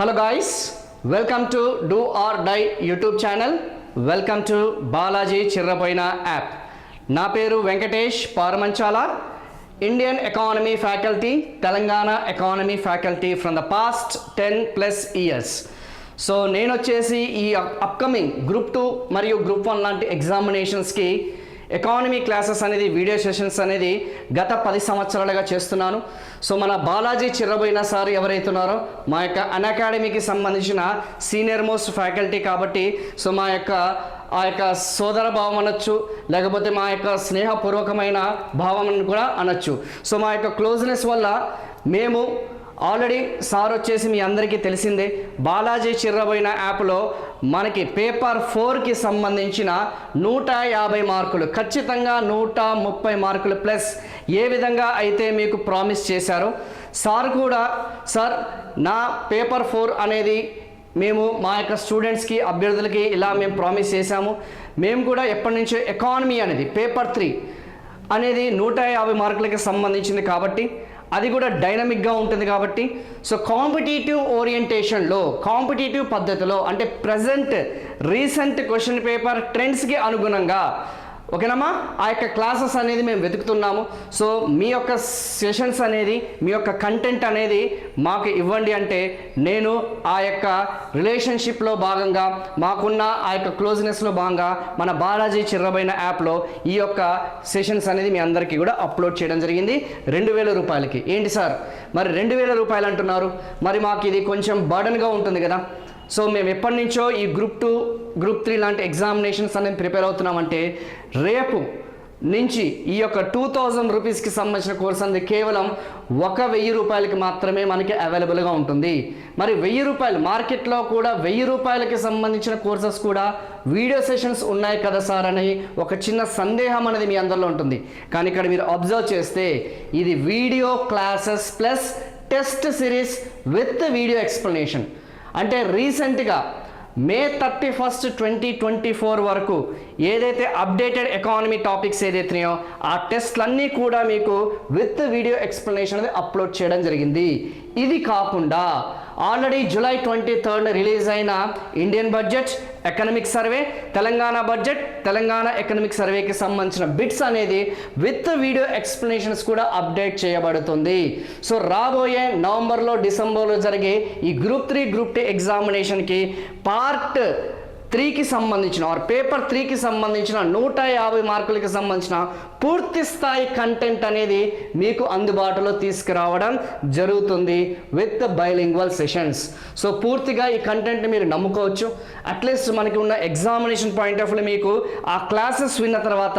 Hello guys welcome to do or die YouTube channel welcome to Balaji చిర్రపోయిన app నా పేరు Venkatesh Paramanchala. Indian economy faculty Telangana economy faculty from the past ten plus years so నేను వచ్చేసి ఈ upcoming group two మరియు group one లాంటి ఎగ్జామినేషన్స్కి economy classes అనేది video sessions అనేది గత పది సంవత్సరాలుగా చేస్తున్నాను. సో మన బాలాజీ చిరబోయిన సార్ ఎవరైతే ఉన్నారో మా యొక్క అన్ అకాడమీకి సంబంధించిన సీనియర్ మోస్ట్ ఫ్యాకల్టీ కాబట్టి సో మా యొక్క ఆ యొక్క సోదర భావం అనొచ్చు లేకపోతే మా యొక్క స్నేహపూర్వకమైన భావం అని కూడా అనొచ్చు. సో మా యొక్క క్లోజ్నెస్ వల్ల మేము ఆల్రెడీ సార్ వచ్చేసి మీ అందరికీ తెలిసిందే బాలాజీ చిర్రబోయిన యాప్లో మనకి పేపర్ ఫోర్కి సంబంధించిన నూట యాభై మార్కులు ఖచ్చితంగా నూట ముప్పై మార్కులు ప్లస్ ఏ విధంగా అయితే మీకు ప్రామిస్ చేశారో సార్ కూడా సార్ నా పేపర్ ఫోర్ అనేది మేము మా యొక్క స్టూడెంట్స్కి అభ్యర్థులకి ఇలా మేము ప్రామిస్ చేశాము. మేము కూడా ఎప్పటి నుంచో ఎకానమీ అనేది పేపర్ త్రీ అనేది నూట యాభై మార్కులకి సంబంధించింది కాబట్టి అది కూడా డైనమిక్గా ఉంటుంది కాబట్టి. సో కాంపిటేటివ్ ఓరియంటేషన్లో కాంపిటేటివ్ పద్ధతిలో అంటే ప్రజెంట్ రీసెంట్ క్వశ్చన్ పేపర్ ట్రెండ్స్కి అనుగుణంగా ఓకేనమ్మా? ఆ యొక్క క్లాసెస్ అనేది మేము వెతుకుతున్నాము. సో మీ యొక్క సెషన్స్ అనేది మీ యొక్క కంటెంట్ అనేది మాకు ఇవ్వండి అంటే నేను ఆ యొక్క రిలేషన్షిప్లో భాగంగా మాకున్న ఆ యొక్క క్లోజ్నెస్లో భాగంగా మన బాలాజీ చిర్రబైన యాప్లో ఈ యొక్క సెషన్స్ అనేది మీ అందరికీ కూడా అప్లోడ్ చేయడం జరిగింది. రెండు వేల రూపాయలకి. ఏంటి సార్? మరి రెండు వేల రూపాయలు అంటున్నారు. మరి మాకు ఇది కొంచెం బర్డన్గా ఉంటుంది కదా. సో మేము ఎప్పటి నుంచో ఈ గ్రూప్ టూ గ్రూప్ త్రీ లాంటి ఎగ్జామినేషన్స్ అనేది ప్రిపేర్ అవుతున్నామంటే రేపు నుంచి ఈ యొక్క టూ థౌజండ్ రూపీస్కి సంబంధించిన కోర్స్ అనేది కేవలం ఒక వెయ్యి రూపాయలకి మాత్రమే మనకి అవైలబుల్గా ఉంటుంది. మరి వెయ్యి రూపాయలు మార్కెట్లో కూడా వెయ్యి రూపాయలకి సంబంధించిన కోర్సెస్ కూడా వీడియో సెషన్స్ ఉన్నాయి కదా సార్ అని ఒక చిన్న సందేహం అనేది మీ అందరిలో ఉంటుంది. కానీ ఇక్కడ మీరు అబ్జర్వ్ చేస్తే ఇది video classes plus test series with video explanation. అంటే రీసెంట్గా May thirty first twenty twenty four వరకు ఏదైతే అప్డేటెడ్ ఎకానమీ టాపిక్స్ ఏదైతున్నాయో ఆ టెస్ట్లన్నీ కూడా మీకు విత్ వీడియో ఎక్స్ప్లెనేషన్ అనేది అప్లోడ్ చేయడం జరిగింది. ఇది కాకుండా already July twenty third release అయిన Indian budget economic survey Telangana budget Telangana economic సర్వేకి సంబంధించిన బిట్స్ అనేది విత్ వీడియో ఎక్స్ప్లెనేషన్స్ కూడా అప్డేట్ చేయబడుతుంది. సో రాబోయే నవంబర్లో డిసెంబర్లో జరిగే ఈ గ్రూప్ త్రీ గ్రూప్ టూ ఎగ్జామినేషన్కి పార్ట్ త్రీకి సంబంధించిన ఆర్ పేపర్ త్రీకి సంబంధించిన నూట యాభై మార్కులకి సంబంధించిన పూర్తి స్థాయి కంటెంట్ అనేది మీకు అందుబాటులో తీసుకురావడం జరుగుతుంది విత్ బైలింగ్వల్ సెషన్స్ సో పూర్తిగా ఈ కంటెంట్ మీరు నమ్ముకోవచ్చు. అట్లీస్ట్ మనకి ఉన్న ఎగ్జామినేషన్ పాయింట్ ఆఫ్ వ్యూ మీకు ఆ క్లాసెస్ విన్న తర్వాత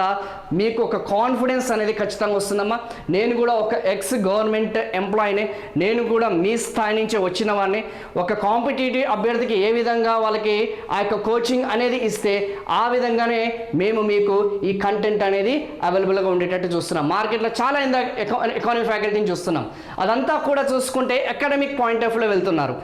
మీకు ఒక కాన్ఫిడెన్స్ అనేది ఖచ్చితంగా వస్తుందమ్మా. నేను కూడా ఒక ఎక్స్ గవర్నమెంట్ ఎంప్లాయీని నేను కూడా మీ స్థాయి నుంచి వచ్చిన వాడిని. ఒక కాంపిటేటివ్ అభ్యర్థికి ఏ విధంగా వాళ్ళకి ఆ యొక్క కోచ్ కోచింగ్ అనేది ఇస్తే ఆ విధంగానే మేము మీకు ఈ కంటెంట్ అనేది అవైలబుల్గా ఉండేటట్టు చూస్తున్నాం. మార్కెట్లో చాలా ఇంత ఎకానమీ ఫ్యాకల్టీని చూస్తున్నాం. అదంతా కూడా చూసుకుంటే అకాడమిక్ పాయింట్ ఆఫ్ వ్యూలో వెళ్తున్నారు.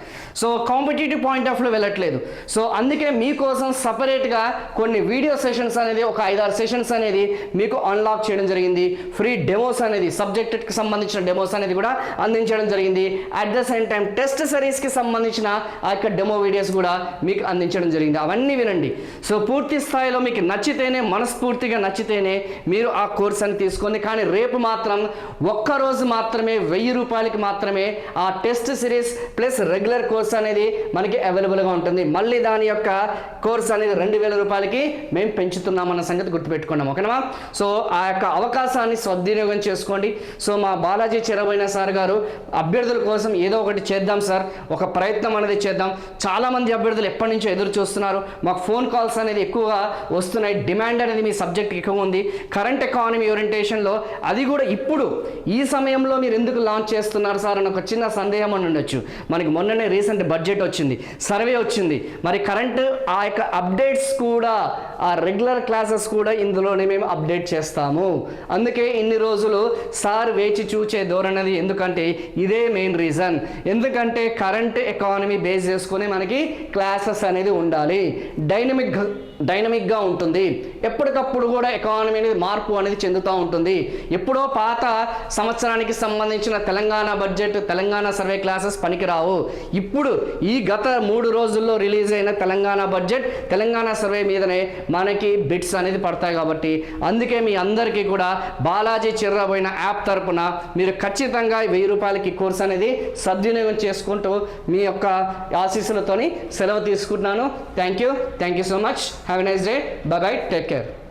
So competitive point of view వెళ్ళట్లేదు. సో అందుకే మీకోసం సపరేట్గా కొన్ని వీడియో సెషన్స్ అనేది ఒక ఐదారు సెషన్స్ అనేది మీకు అన్లాక్ చేయడం జరిగింది. ఫ్రీ డెమోస్ అనేది సబ్జెక్ట్కి సంబంధించిన డెమోస్ అనేది కూడా అందించడం జరిగింది. At the same time test సిరీస్కి సంబంధించిన ఆ యొక్క డెమో వీడియోస్ కూడా మీకు అందించడం జరిగింది. అవన్నీ వినండి. సో పూర్తి స్థాయిలో మీకు నచ్చితేనే మనస్ఫూర్తిగా నచ్చితేనే మీరు ఆ కోర్స్ అని తీసుకోండి. కానీ రేపు మాత్రం ఒక్క రోజు మాత్రమే వెయ్యి రూపాయలకి మాత్రమే ఆ test series plus regular course అనేది మనకి అవైలబుల్గా ఉంటుంది. మళ్ళీ దాని యొక్క కోర్స్ అనేది రెండు వేల రూపాయలకి మేము పెంచుతున్నామన్న సంగతి గుర్తుపెట్టుకున్నాం. ఓకేనా సో ఆ యొక్క అవకాశాన్ని సద్వినియోగం చేసుకోండి. సో మా బాలాజీ చిరబోయిన సార్ గారు అభ్యర్థుల కోసం ఏదో ఒకటి చేద్దాం సార్. ఒక ప్రయత్నం అనేది చేద్దాం. చాలామంది అభ్యర్థులు ఎప్పటి నుంచో ఎదురు చూస్తున్నారు. మాకు ఫోన్ కాల్స్ అనేది ఎక్కువగా వస్తున్నాయి. డిమాండ్ అనేది మీ సబ్జెక్ట్ ఎక్కువ ఉంది. కరెంట్ ఎకానమీ ఓరియంటేషన్లో అది కూడా ఇప్పుడు ఈ సమయంలో మీరు ఎందుకు లాంచ్ చేస్తున్నారు సార్ అని ఒక చిన్న సందేహం అని ఉండొచ్చు. మనకి మొన్ననే రీసెంట్ బడ్జెట్ వచ్చింది. సర్వే వచ్చింది. మరి కరెంట్ ఆ యొక్క అప్డేట్స్ కూడా ఆ రెగ్యులర్ క్లాసెస్ కూడా ఇందులోనే మేము అప్డేట్ చేస్తాము. అందుకే ఇన్ని రోజులు సార్ వేచి చూచే ధోరణి ఎందుకంటే ఇదే మెయిన్ రీజన్ ఎందుకంటే కరెంట్ ఎకానమీ బేస్ చేసుకుని మనకి క్లాసెస్ అనేది ఉండాలి. డైనమిక్ డైనమిక్గా ఉంటుంది. ఎప్పటికప్పుడు కూడా ఎకానమీ అనేది మార్పు అనేది చెందుతూ ఉంటుంది. ఎప్పుడో పాత సంవత్సరానికి సంబంధించిన Telangana budget Telangana survey classes పనికిరావు. ఇప్పుడు ఈ గత మూడు రోజుల్లో రిలీజ్ అయిన తెలంగాణ బడ్జెట్ తెలంగాణ సర్వే మీదనే మనకి బిట్స్ అనేది పడతాయి కాబట్టి అందుకే మీ అందరికీ కూడా బాలాజీ చిర్రబోయిన యాప్ తరపున మీరు ఖచ్చితంగా వెయ్యి రూపాయలకి కోర్స్ అనేది సద్వినియోగం చేసుకుంటూ మీ యొక్క ఆశీస్సులతోని సెలవు తీసుకుంటున్నాను. Thank you you. Thank you so much. Have a nice day. Bye bye. Take care.